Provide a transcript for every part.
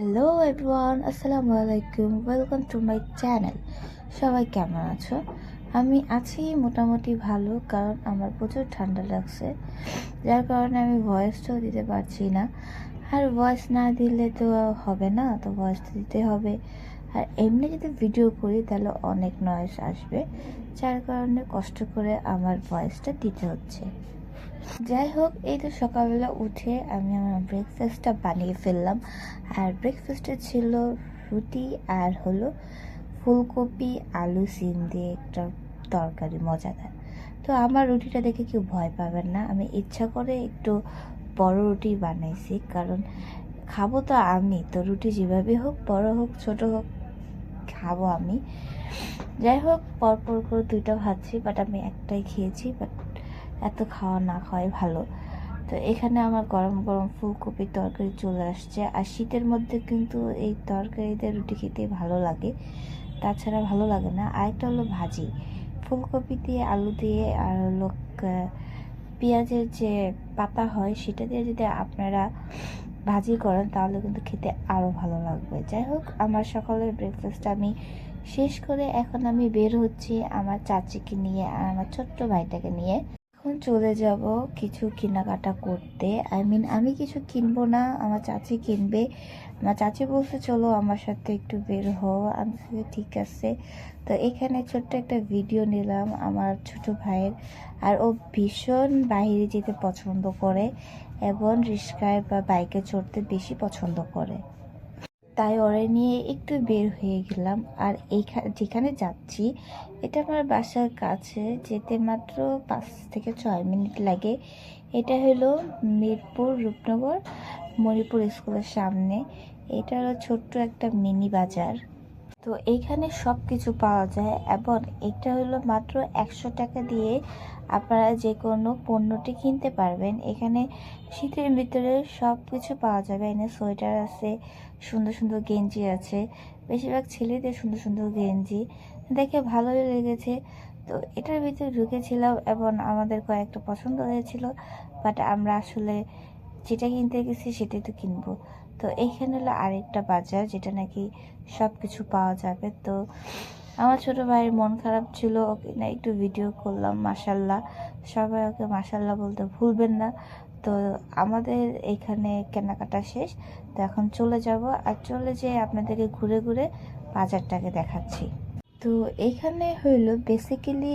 Hello everyone আসসালামু আলাইকুম welcome to my channel সবাই কেমন আছো? আমি আছি মোটামুটি ভালো, কারণ আমার প্রচুর ঠান্ডা লাগছে, যার কারণে আমি ভয়েসটাও দিতে পারছি না। আর ভয়েস না দিলে তো হবে না, তো ভয়েসটা দিতে হবে। আর এমনি যদি ভিডিও করি, তাহলে অনেক নয়েস আসবে, যার কারণে কষ্ট করে আমার ভয়েসটা দিতে হচ্ছে। যাই হোক এই তো সকালবেলা উঠে আমি আমার ব্রেকফাস্টটা বানিয়ে ফেললাম। আর ব্রেকফাস্টে ছিল রুটি আর হলো ফুলকপি, আলু, সিম দিয়ে একটা তরকারি, মজাদার। তো আমার রুটিটা দেখে কেউ ভয় পাবেন না। আমি ইচ্ছা করে একটু বড় রুটি বানাইছি, কারণ খাব তো আমি। তো রুটি যেভাবে হোক, বড় হোক, ছোট হোক, খাব আমি। যাই হোক পরপর করে দুইটা ভাজছি বাট আমি একটাই খেয়েছি বাট এত খাওয়া না খাওয়াই ভালো। তো এখানে আমার গরম গরম ফুলকপির তরকারি চলে আসছে। আর শীতের মধ্যে কিন্তু এই তরকারিতে রুটি খেতে ভালো লাগে। তাছাড়া ভালো লাগে না। আরেকটা হলো ভাজি। ফুলকপি দিয়ে আলু দিয়ে আর হলো পেঁয়াজের যে পাতা হয়, সেটা দিয়ে যদি আপনারা ভাজি করেন, তাহলে কিন্তু খেতে আরও ভালো লাগবে। যাই হোক, আমার সকালের ব্রেকফাস্ট আমি শেষ করে এখন আমি বের হচ্ছি আমার চাচিকে নিয়ে আর আমার ছোট্ট ভাইটাকে নিয়ে। এখন চলে যাব কিছু কেনাকাটা করতে আই মিন আমি কিছু কিনবো না, আমার চাচি কিনবে। আমার চাচি বলছে, চলো আমার সাথে একটু বের হও। আমি ঠিক আছে। তো এখানে ছোট্ট একটা ভিডিও নিলাম আমার ছোট ভাইয়ের। আর ও ভীষণ বাইরে যেতে পছন্দ করে এবং রিস্কায় বা বাইকে চড়তে বেশি পছন্দ করে। তাই ওরে নিয়ে একটু বের হয়ে গেলাম। আর এইখানে যেখানে যাচ্ছি, এটা আমার বাসার কাছে যেতে মাত্র পাঁচ থেকে ছয় মিনিট লাগে। এটা হলো মিরপুর রূপনগর মণিপুর স্কুলের সামনে। এটা হলো ছোট্ট একটা মিনি বাজার। তো এইখানে সব কিছু পাওয়া যায় এবং এটা হলো মাত্র একশো টাকা দিয়ে আপনারা যে কোনো পণ্যটি কিনতে পারবেন। এখানে শীতের ভিতরে সব কিছু পাওয়া যাবে। এখানে সোয়েটার আছে, সুন্দর সুন্দর গেঞ্জি আছে। বেশিরভাগ ছেলেদের সুন্দর সুন্দর গেঞ্জি। দেখে ভালোই লেগেছে। তো এটার ভিতরে ঢুকেছিলাম এবং আমাদের কয়েকটা পছন্দ হয়েছিল, বাট আমরা আসলে যেটা কিনতে গেছি সেটাই তো কিনবো। তো এইখানে হলো আরেকটা বাজার যেটা নাকি সব কিছু পাওয়া যাবে। তো আমার ছোট ভাইয়ের মন খারাপ ছিল, ওকে না একটু ভিডিও করলাম মাসাল্লাহ সবাই ওকে মাসাল্লাহ বলতে ভুলবেন না। তো আমাদের এখানে কেনাকাটা শেষ, তো এখন চলে যাব আর চলে যেয়ে আপনাদেরকে ঘুরে ঘুরে বাজারটাকে দেখাচ্ছি। তো এখানে হইল বেসিক্যালি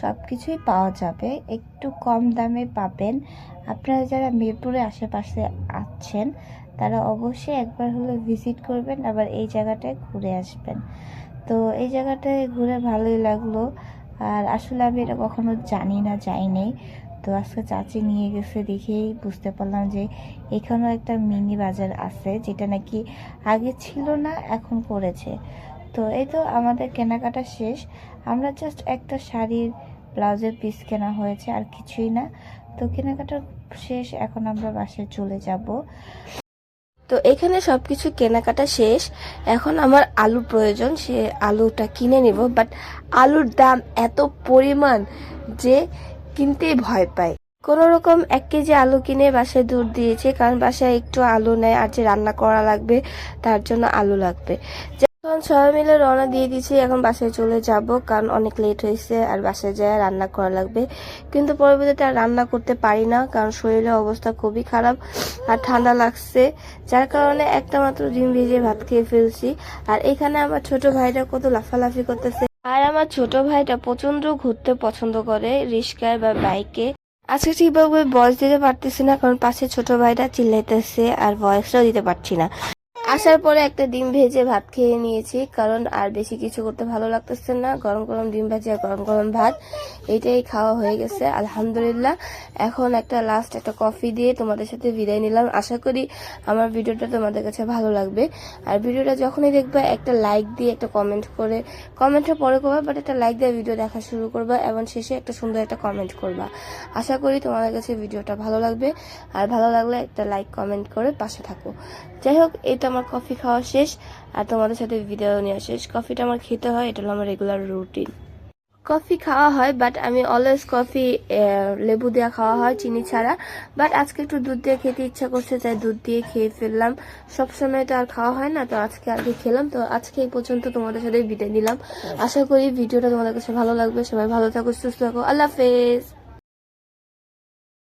সব কিছুই পাওয়া যাবে। একটু কম দামে পাবেন। আপনারা যারা মিরপুরে আশেপাশে আছেন, তারা অবশ্যই একবার হলে ভিজিট করবেন, আবার এই জায়গাটায় ঘুরে আসবেন। তো এই জায়গাটায় ঘুরে ভালোই লাগল। আর আসলে আমি এটা কখনো জানি না, যাই নেই। তো আজকে চাচি নিয়ে গেছে দেখেই বুঝতে পারলাম যে এখানেও একটা মিনি বাজার আছে, যেটা নাকি আগে ছিল না, এখন করেছে তো এই তো আমাদের কেনাকাটা শেষ। আমরা জাস্ট একটা শাড়ির ব্লাউজের পিস কেনা হয়েছে, আর কিছুই না। তো কেনাকাটা শেষ, এখন আমরা বাসায় চলে যাব। তো এখানে সব কিছু কেনাকাটা শেষ। এখন আমার আলু প্রয়োজন, সে আলুটা কিনে নিব। বাট আলুর দাম এত পরিমাণ যে কিনতেই ভয় পায়। কোন রকম এক কেজি আলু কিনে বাসায় দুধ দিয়েছে, কারণ বাসায় একটু আলু নেয়, আর যে রান্না করা লাগবে, তার জন্য আলু লাগবে। যখন সবাই মিলে রওনা দিয়ে দিয়েছি, এখন বাসায় চলে যাব, কারণ অনেক লেট হয়েছে আর বাসায় যায় রান্না করা লাগবে। কিন্তু পরবর্তীতে আর রান্না করতে পারি না, কারণ শরীরের অবস্থা খুবই খারাপ আর ঠান্ডা লাগছে, যার কারণে একটা মাত্র ডিম ভেজে ভাত খেয়ে ফেলছি। আর এখানে আমার ছোট ভাইটা কত লাফালাফি করতেছে। আর আমার ছোট ভাইটা প্রচণ্ড ঘুরতে পছন্দ করে রিস্কায় বা বাইকে আজকে ঠিকভাবে ভয়েস দিতে পারতেছি না, কারণ পাশে ছোট ভাইটা চিল্লাইতেছে আর ভয়েসটাও দিতে পারছি না। আসার পরে একটা ডিম ভেজে ভাত খেয়ে নিয়েছি, কারণ আর বেশি কিছু করতে ভালো লাগতেছে না। গরম গরম ডিম ভাজি আর গরম গরম ভাত, এটাই খাওয়া হয়ে গেছে, আলহামদুলিল্লাহ। এখন একটা লাস্ট একটা কফি দিয়ে তোমাদের সাথে বিদায় নিলাম। আশা করি আমার ভিডিওটা তোমাদের কাছে ভালো লাগবে। আর ভিডিওটা যখনই দেখবে, একটা লাইক দিয়ে একটা কমেন্ট করে কমেন্টটা পরে করবা বাট একটা লাইক দিয়ে ভিডিও দেখা শুরু করবা, এবং শেষে একটা সুন্দর একটা কমেন্ট করবা। আশা করি তোমাদের কাছে ভিডিওটা ভালো লাগবে, আর ভালো লাগলে একটা লাইক কমেন্ট করে পাশে থাকো। যাই হোক, এটা তো আমার কফি খাওয়া শেষ আর তোমাদের সাথে ভিডিও নেওয়া শেষ। কফিটা আমার খেতে হয়, এটা হলো আমার রেগুলার রুটিন কফি খাওয়া হয় বাট আমি অলওয়েজ কফি লেবু দেওয়া খাওয়া হয়, চিনি ছাড়া। বাট আজকে একটু দুধ দিয়ে খেতে ইচ্ছা করছে, তাই দুধ দিয়ে খেয়ে ফেললাম। সবসময় তো আর খাওয়া হয় না, তো আজকে আগে খেলাম, তো আজকে এই পর্যন্ত তোমাদের সাথে বিদায় নিলাম। আশা করি ভিডিওটা তোমাদের কাছে ভালো লাগবে। সবাই ভালো থাকো, সুস্থ থাকো। আল্লাহ হাফেজ।